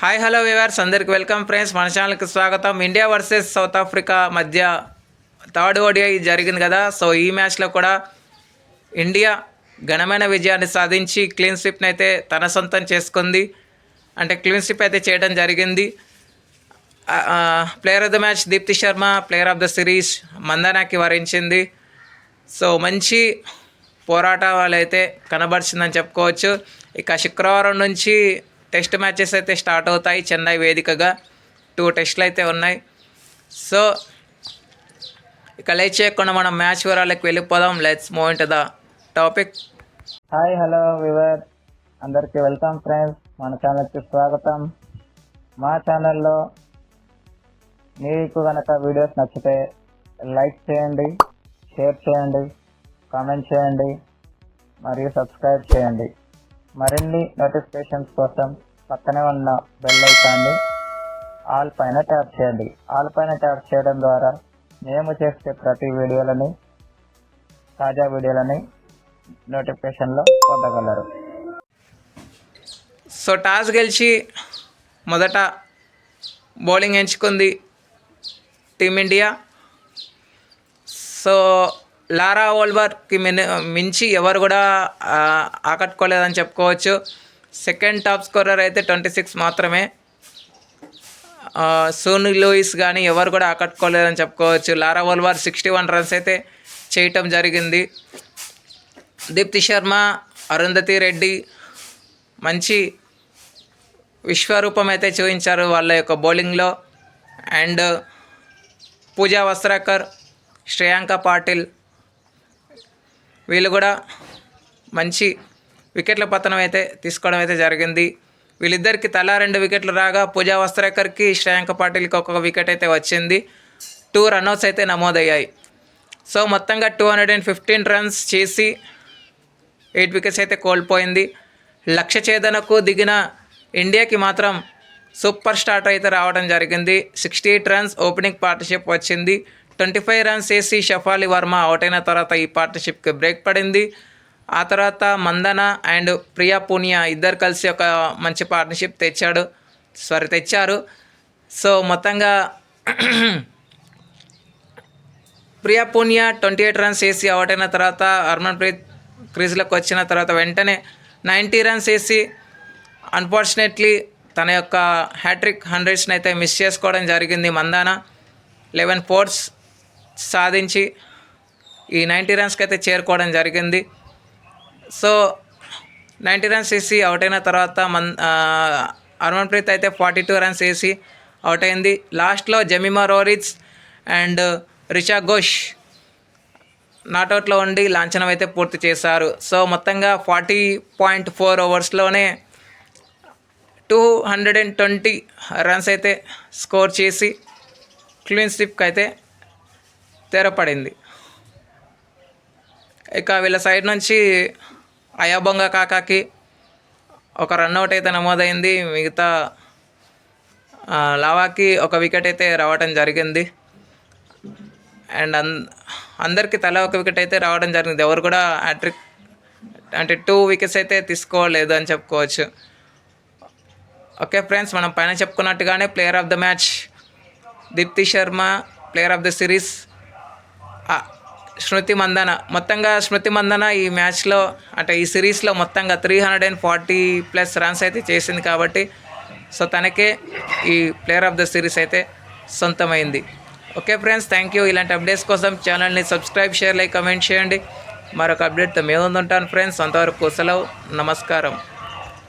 Hi hello viewers అందరికి welcome friends మన ఛానల్కి స్వాగతం. ఇండియా వర్సెస్ సౌత్ ఆఫ్రికా మధ్య థర్డ్ ఓడిఐ జరిగింది కదా. సో ఈ మ్యాచ్లో కూడా ఇండియా ఘనమైన విజయాన్ని సాధించి క్లీన్ స్విప్ని అయితే తన సొంతం చేసుకుంది. అంటే క్లీన్ స్విప్ అయితే చేయడం జరిగింది. Player of the match Deepti Sharma player of the series మందనాకి వరించింది. సో మంచి పోరాటాలు అయితే కనబరిచిందని చెప్పుకోవచ్చు. ఇక శుక్రవారం నుంచి టెస్ట్ మ్యాచెస్ అయితే స్టార్ట్ అవుతాయి. చెన్నై వేదికగా టూ టెస్ట్లు అయితే ఉన్నాయి. సో ఇక లేట్ చేయకుండా మనం మ్యాచ్ వివరాలకు వెళ్ళిపోదాం. Let's move into the topic hi hello viewer అందరికీ వెల్కమ్ ఫ్రెండ్స్ మన ఛానల్కి స్వాగతం. మా ఛానల్లో మీకు కనుక వీడియోస్ నచ్చితే లైక్ చేయండి షేర్ చేయండి కామెంట్ చేయండి మరియు సబ్స్క్రైబ్ చేయండి. మరిన్ని నోటిఫికేషన్స్ కోసం పక్కనే ఉన్న బెల్ ఐకాన్ని ఆల్ పైన ట్యాప్ చేయండి. ఆల్ పైన ట్యాప్ చేయడం ద్వారా మేము చేసే ప్రతి వీడియోలని తాజా వీడియోలని నోటిఫికేషన్లో పొందగలరు. సో టాస్ గెలిచి మొదట బౌలింగ్ ఎంచుకుంది టీమిండియా సో లారా ఓల్వర్కి మిన్ మించి ఎవరు కూడా ఆకట్టుకోలేదని చెప్పుకోవచ్చు. సెకండ్ టాప్ స్కోరర్ అయితే ట్వంటీ సిక్స్ మాత్రమే. సోనీ సోను లూయిస్ కానీ ఎవరు కూడా ఆకట్టుకోలేదని చెప్పుకోవచ్చు. Laura Wolvaardt sixty one runs అయితే చేయటం జరిగింది. దీప్తి శర్మ అరుంధతి రెడ్డి మంచి విశ్వరూపం అయితే చూపించారు వాళ్ళ యొక్క బౌలింగ్లో. అండ్ పూజా వస్త్రాకర్ శ్రేయాంక పాటిల్ వీళ్ళు కూడా మంచి వికెట్ల పతనం అయితే తీసుకోవడం అయితే జరిగింది. వీళ్ళిద్దరికి తలా రెండు వికెట్లు రాగా పూజా వస్త్రేకర్కి శ్రేయాంక పాటిల్కి ఒక్కొక్క వికెట్ అయితే వచ్చింది. టూ రన్అట్స్ అయితే నమోదయ్యాయి. సో మొత్తంగా two hundred and fifteen runs చేసి ఎయిట్ వికెట్స్ అయితే కోల్పోయింది. లక్ష్య ఛేదనకు దిగిన ఇండియాకి మాత్రం సూపర్ స్టార్ట్ అయితే రావడం జరిగింది. Sixty eight runs opening partnership వచ్చింది. ట్వంటీ ఫైవ్ రన్స్ వేసి షఫాలి వర్మ అవుట్ అయిన తర్వాత ఈ పార్ట్నర్షిప్కి బ్రేక్ పడింది. ఆ తర్వాత మందన అండ్ ప్రియా పూనియా ఇద్దరు కలిసి ఒక మంచి పార్ట్నర్షిప్ తెచ్చాడు. సారీ తెచ్చారు. సో మొత్తంగా Priya Punia twenty eight runs వేసి అవుట్ అయిన తర్వాత హర్మన్ ప్రీత్ క్రీజ్లోకి వచ్చిన తర్వాత వెంటనే నైంటీ రన్స్ వేసి అన్ఫార్చునేట్లీ తన యొక్క హ్యాట్రిక్ హండ్రెడ్స్ని అయితే మిస్ చేసుకోవడం జరిగింది మందాన. లెవెన్ ఫోర్స్ సాధించి ఈ నైంటీ రన్స్కి అయితే చేరుకోవడం జరిగింది. సో నైంటీ రన్స్ వేసి అవుట్ అయిన తర్వాత మన్ హర్మన్ ప్రీత్ అయితే ఫార్టీ టూ రన్స్ వేసి అవుట్ అయింది. లాస్ట్లో జమీమా రోరిత్స్ అండ్ రిషా ఘోష్ నాట్అవుట్లో ఉండి లాంఛనం అయితే పూర్తి చేశారు. సో మొత్తంగా forty point four ఓవర్స్లోనే two hundred and twenty runs అయితే స్కోర్ చేసి క్లీన్ స్లిప్కి అయితే తెరపడింది. ఇక వీళ్ళ సైడ్ నుంచి అయాబొంగ కాకాకి ఒక రన్అట్ అయితే నమోదైంది. మిగతా లావాకి ఒక వికెట్ అయితే రావడం జరిగింది. అండ్ అన్ అందరికీ తల ఒక వికెట్ అయితే రావడం జరిగింది. ఎవరు కూడా హ్యాట్రిక్ అంటే టూ వికెట్స్ అయితే తీసుకోలేదు అని చెప్పుకోవచ్చు. ఓకే ఫ్రెండ్స్ మనం పైన చెప్పుకున్నట్టుగానే player of the match Deepti Sharma player of the series Smriti Mandhana. మొత్తంగా స్మృతి మందన ఈ మ్యాచ్లో అంటే ఈ సిరీస్లో మొత్తంగా three hundred and forty plus runs అయితే చేసింది కాబట్టి సో తనకే ఈ ప్లేయర్ ఆఫ్ ద సిరీస్ అయితే సొంతమైంది. ఓకే ఫ్రెండ్స్ థ్యాంక్ యూ ఇలాంటి అప్డేట్స్ కోసం ఛానల్ని సబ్స్క్రైబ్ షేర్ లైక్ కమెంట్ చేయండి. మరొక అప్డేట్తో మేము ఉంటాను ఫ్రెండ్స్. అంతవరకు సెలవు నమస్కారం.